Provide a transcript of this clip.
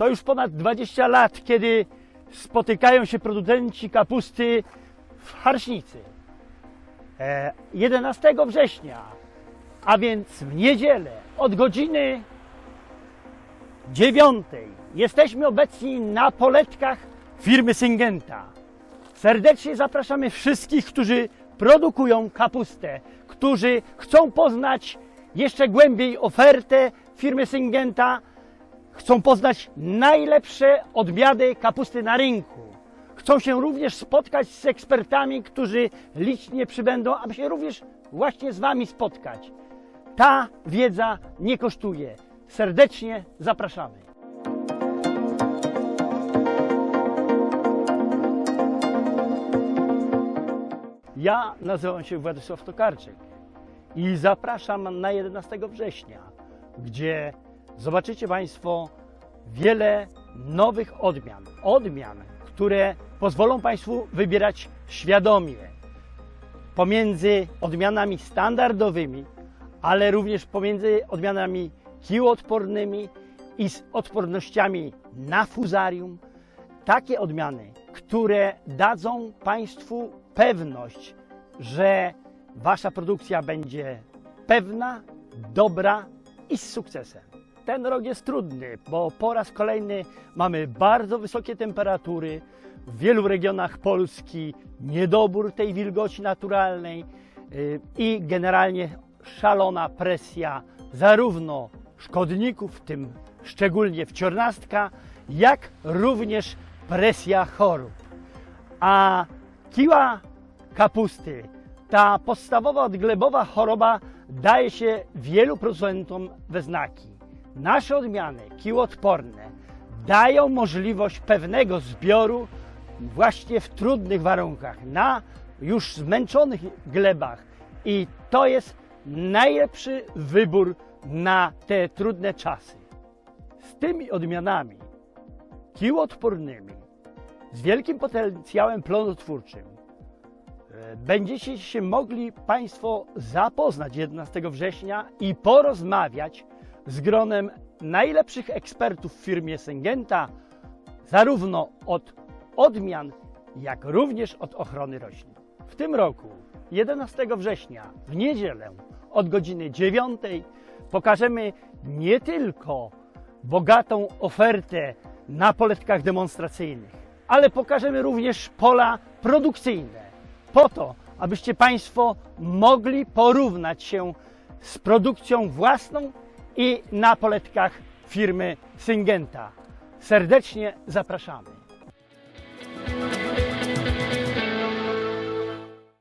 To już ponad 20 lat, kiedy spotykają się producenci kapusty w Harśnicy. E, 11 września, a więc w niedzielę od godziny 9 jesteśmy obecni na poletkach firmy Syngenta. Serdecznie zapraszamy wszystkich, którzy produkują kapustę, którzy chcą poznać jeszcze głębiej ofertę firmy Syngenta, chcą poznać najlepsze odmiany kapusty na rynku. Chcą się również spotkać z ekspertami, którzy licznie przybędą, aby się również właśnie z Wami spotkać. Ta wiedza nie kosztuje. Serdecznie zapraszamy. Ja nazywam się Władysław Tokarczyk i zapraszam na 11 września, gdzie zobaczycie Państwo wiele nowych odmian. Odmian, które pozwolą Państwu wybierać świadomie pomiędzy odmianami standardowymi, ale również pomiędzy odmianami kiłoodpornymi i z odpornościami na fuzarium. Takie odmiany, które dadzą Państwu pewność, że Wasza produkcja będzie pewna, dobra i z sukcesem. Ten rok jest trudny, bo po raz kolejny mamy bardzo wysokie temperatury. W wielu regionach Polski niedobór tej wilgoci naturalnej yy, i generalnie szalona presja zarówno szkodników, w tym szczególnie wciornastka, jak również presja chorób. A kiła kapusty, ta podstawowa odglebowa choroba daje się wielu producentom we znaki. Nasze odmiany kiłodporne dają możliwość pewnego zbioru właśnie w trudnych warunkach, na już zmęczonych glebach i to jest najlepszy wybór na te trudne czasy. Z tymi odmianami kiłodpornymi, z wielkim potencjałem plonotwórczym, e, będziecie się mogli Państwo zapoznać 11 września i porozmawiać z gronem najlepszych ekspertów w firmie Syngenta, zarówno od odmian, jak również od ochrony roślin. W tym roku, 11 września, w niedzielę od godziny 9 pokażemy nie tylko bogatą ofertę na poletkach demonstracyjnych, ale pokażemy również pola produkcyjne, po to, abyście Państwo mogli porównać się z produkcją własną i na poletkach firmy Syngenta. Serdecznie zapraszamy.